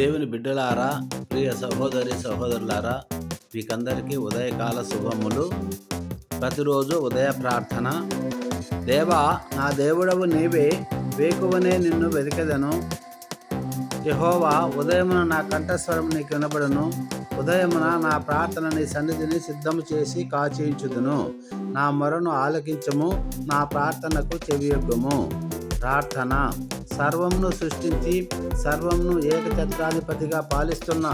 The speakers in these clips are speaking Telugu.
దేవుని బిడ్డలారా ప్రియ సహోదరి సహోదరులారా మీకందరికీ ఉదయకాల శుభములు. ప్రతిరోజు ఉదయ ప్రార్థన. దేవా నా దేవుడవు నీవే వేకువనే నిన్ను వెతికదను యహోవా ఉదయమున నా కంఠస్వరం నీకు వినబడును. ఉదయమున నా ప్రార్థన నీ సన్నిధిని సిద్ధము చేసి కాచేయించుదును. నా మొరను ఆలకించము నా ప్రార్థనకు చెవియొగ్గము. ప్రార్థన. సర్వమును సృష్టించి సర్వమును ఏకచత్రాధిపతిగా పాలిస్తున్న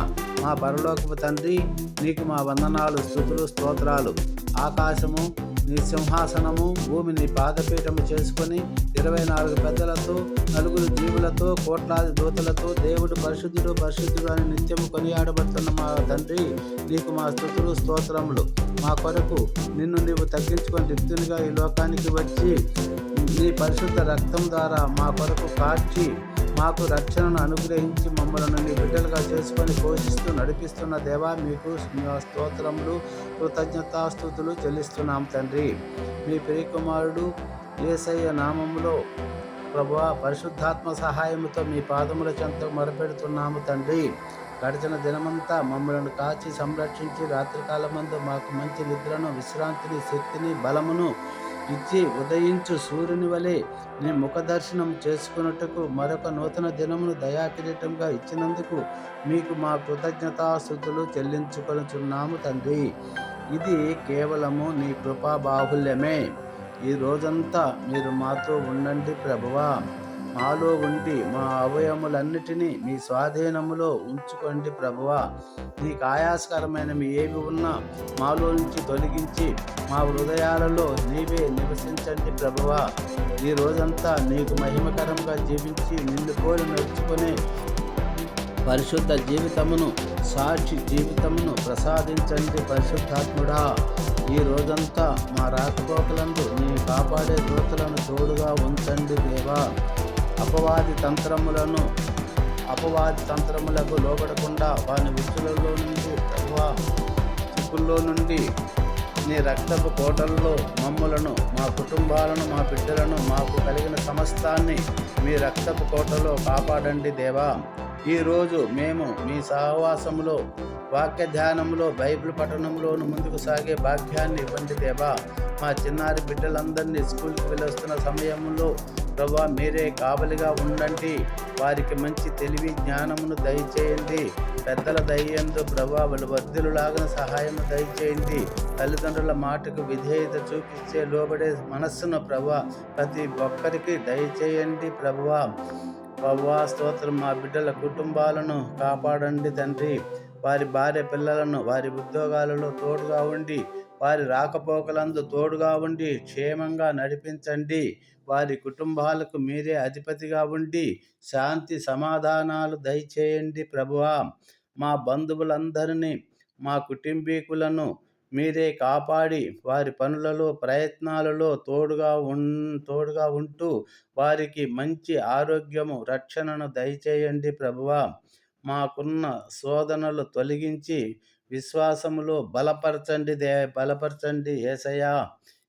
మా పరలోకపు తండ్రి నీకు మా వందనాలు స్థుతులు స్తోత్రాలు. ఆకాశము నీ సింహాసనము భూమిని పాదపీఠము చేసుకొని ఇరవై నాలుగు పెద్దలతో నలుగురు జీవులతో కోట్లాది దూతలతో దేవుడు పరిశుద్ధుడు పరిశుద్ధుడు అని నిత్యము కొనియాడబడుతున్న మా తండ్రి నీకు మా స్థుతులు స్తోత్రములు. మా కొరకు నిన్ను నీవు తగ్గించుకొని రిక్తునిగా ఈ లోకానికి వచ్చి నీ పరిశుద్ధ రక్తం ద్వారా మా కొరకు కాచి మాకు రక్షణను అనుగ్రహించి మమ్మల్ని నీ బిడ్డలుగా చేసుకొని పోషిస్తూ నడిపిస్తున్న దేవా మీకు మా స్తోత్రములు కృతజ్ఞతాస్థుతులు చెల్లిస్తున్నాం తండ్రి. మీ ప్రియకుమారుడు ఏసయ్య నామములో ప్రభు పరిశుద్ధాత్మ సహాయముతో మీ పాదముల చెంత మొరపెడుతున్నాము తండ్రి. గడిచిన దినమంతా మమ్మల్ని కాచి సంరక్షించి రాత్రికాలమందు మాకు మంచి నిద్రను విశ్రాంతిని శక్తిని బలమును ఇచ్చి ఉదయించు సూర్యుని వలె నీ ముఖదర్శనం చేసుకున్నట్టుకు మరొక నూతన దినమును దయాకిరీటంగా ఇచ్చినందుకు మీకు మా కృతజ్ఞతాస్థుతులు చెల్లించుకొనుచున్నాము తండ్రి. ఇది కేవలము నీ కృపా బాహుల్యమే ఈ రోజంతా మీరు మాతో ఉండండి ప్రభువా. మాలో ఉండి మా అవయములన్నిటినీ మీ స్వాధీనములో ఉంచుకోండి ప్రభువా. నీకు ఆయాసకరమైనవి ఏవి ఉన్నా మాలో నుంచి తొలగించి మా హృదయాలలో నీవే నివసించండి ప్రభువా. ఈ రోజంతా నీకు మహిమకరంగా జీవించి నిన్ను కోరి నడుచుకునే పరిశుద్ధ జీవితమును సాక్షి జీవితమును ప్రసాదించండి పరిశుద్ధాత్ముడా. ఈ రోజంతా మా రాకపోకలందు నీ కాపాడే దూతలను తోడుగా ఉంచండి దేవా. అపవాది తంత్రములను అపవాది తంత్రములకు లోబడకుండా వాని విచ్చులలో నుండి ప్రభువా చిక్కుల్లో నుండి నీ రక్తపు కోటల్లో మమ్ములను మా కుటుంబాలను మా బిడ్డలను మాకు కలిగిన సమస్తాన్ని మీ రక్తపు కోటలో కాపాడండి దేవా. ఈరోజు మేము మీ సహవాసంలో వాక్య ధ్యానంలో బైబిల్ పఠనంలోను ముందుకు సాగే భాగ్యాన్ని ఇవ్వండి దేవా. మా చిన్నారి బిడ్డలందరినీ స్కూల్కి వెళ్ళొస్తున్న సమయంలో ప్రభా మీరే కావలిగా ఉండండి. వారికి మంచి తెలివి జ్ఞానమును దయచేయండి. పెద్దల దయ్యందు ప్రభా వాళ్ళు వర్ధులులాగిన సహాయము దయచేయండి. తల్లిదండ్రుల మాటకు విధేయత చూపించే లోబడే మనస్సును ప్రభా ప్రతి ఒక్కరికి దయచేయండి ప్రభువా ప్రభా స్తోత్రం మా బిడ్డల కుటుంబాలను కాపాడండి తండ్రి. వారి భార్య పిల్లలను వారి ఉద్యోగాలలో తోడుగా ఉండి వారి రాకపోకలందు తోడుగా ఉండి క్షేమంగా నడిపించండి. వారి కుటుంబాలకు మీరే అధిపతిగా ఉండి శాంతి సమాధానాలు దయచేయండి ప్రభువా. మా బంధువులందరినీ మా కుటుంబీకులను మీరే కాపాడి వారి పనులలో ప్రయత్నాలలో తోడుగా ఉన్ తోడుగా ఉంటూ వారికి మంచి ఆరోగ్యము రక్షణను దయచేయండి ప్రభువా. మాకున్న శోధనలు తొలగించి విశ్వాసములో బలపరచండి దే బలపరచండి ఏసయ్యా.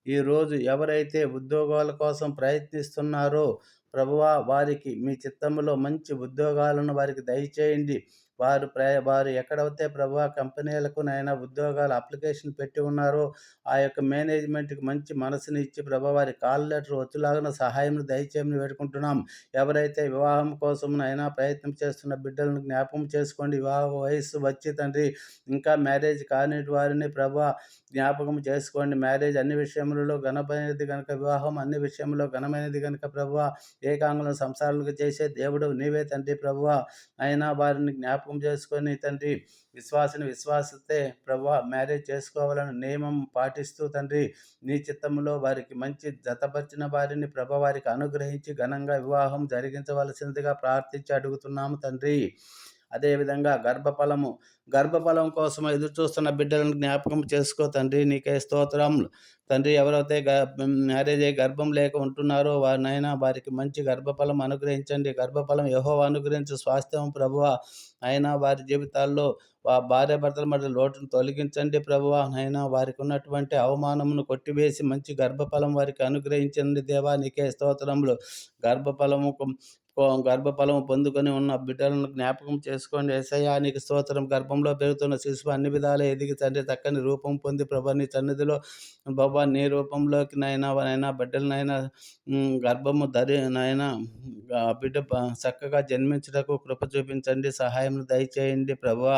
ఈరోజు ఎవరైతే ఉద్యోగాల కోసం ప్రయత్నిస్తున్నారో ప్రభువా వారికి మీ చిత్తంలో మంచి ఉద్యోగాలను వారికి దయచేయండి. వారు ప్ర వారు ఎక్కడైతే ప్రభా కంపెనీలకు నైనా ఉద్యోగాలు అప్లికేషన్ పెట్టి ఉన్నారో ఆ యొక్క మేనేజ్మెంట్కి మంచి మనసుని ఇచ్చి ప్రభా వారి కాల్ లెటర్ వచ్చేలాగా సహాయం దయచేయమని వేడుకుంటున్నాం. ఎవరైతే వివాహం కోసం అయినా ప్రయత్నం చేస్తున్న బిడ్డలను జ్ఞాపకం చేసుకోండి. వివాహ వయస్సు వచ్చి తండ్రి ఇంకా మ్యారేజ్ కాని వారిని ప్రభా జ్ఞాపకం చేసుకోండి. మ్యారేజ్ అన్ని విషయములలో ఘనమైనది కనుక వివాహం అన్ని విషయంలో ఘనమైనది కనుక ప్రభు ఏకాంగులను సంసారాలకు చేసే దేవుడు నీవే తండ్రి ప్రభా అయినా వారిని జ్ఞాపకం చేసుకొని తండ్రి విశ్వాసని విశ్వాసతే ప్రభు మ్యారేజ్ చేసుకోవాలని నియమం పాటిస్తూ తండ్రి నీ చిత్తంలో వారికి మంచి జతపరిచిన వారిని ప్రభ వారికి అనుగ్రహించి ఘనంగా వివాహం జరిగించవలసిందిగా ప్రార్థించి అడుగుతున్నాము తండ్రి. అదేవిధంగా గర్భఫలము. గర్భఫలం కోసం ఎదురు చూస్తున్న బిడ్డలను జ్ఞాపకం చేసుకో తండ్రి. నీకే స్తోత్రం. తండ్రి ఎవరైతే మ్యారేజ్ అయ్యి గర్భం లేక ఉంటున్నారో వారినైనా వారికి మంచి గర్భఫలం అనుగ్రహించండి. గర్భఫలం యహో అనుగ్రహించు. స్వాస్థ్యం ప్రభువ. అయినా వారి జీవితాల్లో వా భార్య భర్తల మధ్య లోటును తొలగించండి ప్రభువా. నైనా వారికి ఉన్నటువంటి అవమానమును కొట్టివేసి మంచి గర్భఫలం వారికి అనుగ్రహించండి దేవా. నీకే స్తోత్రములు. గర్భఫలము గర్భఫలం పొందుకొని ఉన్న బిడ్డలను జ్ఞాపకం చేసుకోండి. ఏసయ్యా నీకు స్తోత్రం. గర్భంలో పెరుగుతున్న శిశువు అన్ని విధాలు ఎదిగి తండ్రి చక్కని రూపం పొంది ప్రభా నీ సన్నిధిలో బాబా నీ రూపంలోకి నైనా నైనా బిడ్డలనైనా గర్భము ధరి నైనా బిడ్డ చక్కగా జన్మించుటకు కృప చూపించండి. సహాయం దయచేయండి ప్రభా.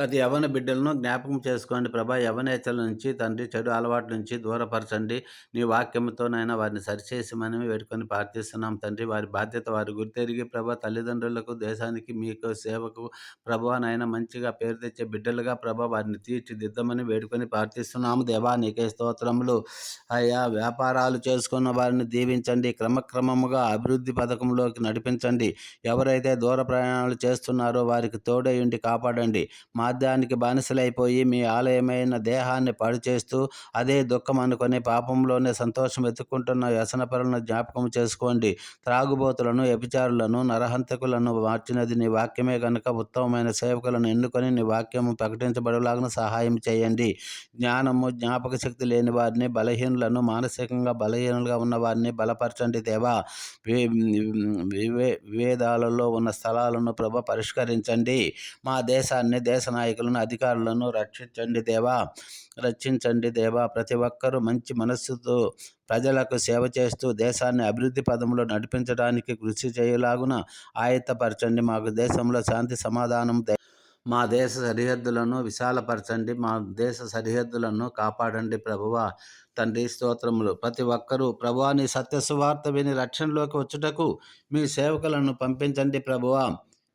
ప్రతి యవన బిడ్డలను జ్ఞాపకం చేసుకోండి. ప్రభా యవనేతల నుంచి తండ్రి చెడు అలవాటు నుంచి దూరపరచండి. నీ వాక్యంతోనైనా వారిని సరిచేసి మనమే వేడుకొని ప్రార్థిస్తున్నాం తండ్రి. వారి బాధ్యత వారి గుర్తెరిగి ప్రభా తల్లిదండ్రులకు దేశానికి మీకు సేవకు ప్రభా నాయన మంచిగా పేరు తెచ్చే బిడ్డలుగా ప్రభా వారిని తీర్చిదిద్దమని వేడుకొని ప్రార్థిస్తున్నాము. దేవా నీకే స్తోత్రములు. అయ్యా వ్యాపారాలు చేసుకున్న వారిని దీవించండి. క్రమక్రమముగా అభివృద్ధి పథకంలోకి నడిపించండి. ఎవరైతే దూర ప్రయాణాలు చేస్తున్నారో వారికి తోడై ఉండి కాపాడండి. మాధ్యానికి బానిసలైపోయి మీ ఆలయమైన దేహాన్ని పాడు చేస్తూ అదే దుఃఖం అనుకొని పాపంలోనే సంతోషం వెతుక్కుంటున్న వ్యసనపరులను జ్ఞాపకం చేసుకోండి. త్రాగుబోతులను వ్యభిచారులను నరహంతకులను మార్చినది నీ వాక్యమే కనుక ఉత్తమమైన సేవకులను ఎన్నుకొని నీ వాక్యము ప్రకటించబడేలాగా సహాయం చేయండి. జ్ఞానము జ్ఞాపక శక్తి లేని వారిని బలహీనులను మానసికంగా బలహీనులుగా ఉన్న వారిని బలపరచండి దేవా. వివేదాలలో వివే ఉన్న స్థలాలను ప్రభ పరిష్కరించండి. మా దేశాన్ని దేశ నాయకులను అధికారులను రక్షించండి దేవా రక్షించండి దేవా. ప్రతి ఒక్కరూ మంచి మనస్సుతో ప్రజలకు సేవ చేస్తూ దేశాన్ని అభివృద్ధి పదంలో నడిపించడానికి కృషి చేయలాగున ఆయత్తపరచండి. మాకు దేశంలో శాంతి సమాధానం మా దేశ సరిహద్దులను విశాలపరచండి. మా దేశ సరిహద్దులను కాపాడండి ప్రభువా. తండ్రి స్తోత్రములు. ప్రతి ఒక్కరూ ప్రభువా నీ సత్య సువార్త విని రక్షణలోకి వచ్చుటకు మీ సేవకులను పంపించండి ప్రభువా.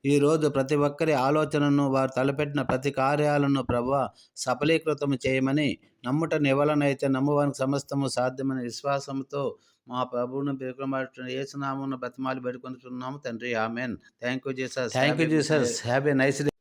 ఈరోజు ప్రతి ఒక్కరి ఆలోచనను వారు తలపెట్టిన ప్రతి కార్యాలను ప్రభు సఫలీకృతం చేయమని నమ్ముట నివలనైతే నమ్మువానికి సమస్తము సాధ్యమని విశ్వాసంతో మా ప్రభువును పేర్కొనబడుతున్న ఏసునామను బతిమాలి పెట్టుకుంటున్నాము తండ్రి. Amen. Thank you Jesus thank you Jesus happy nice day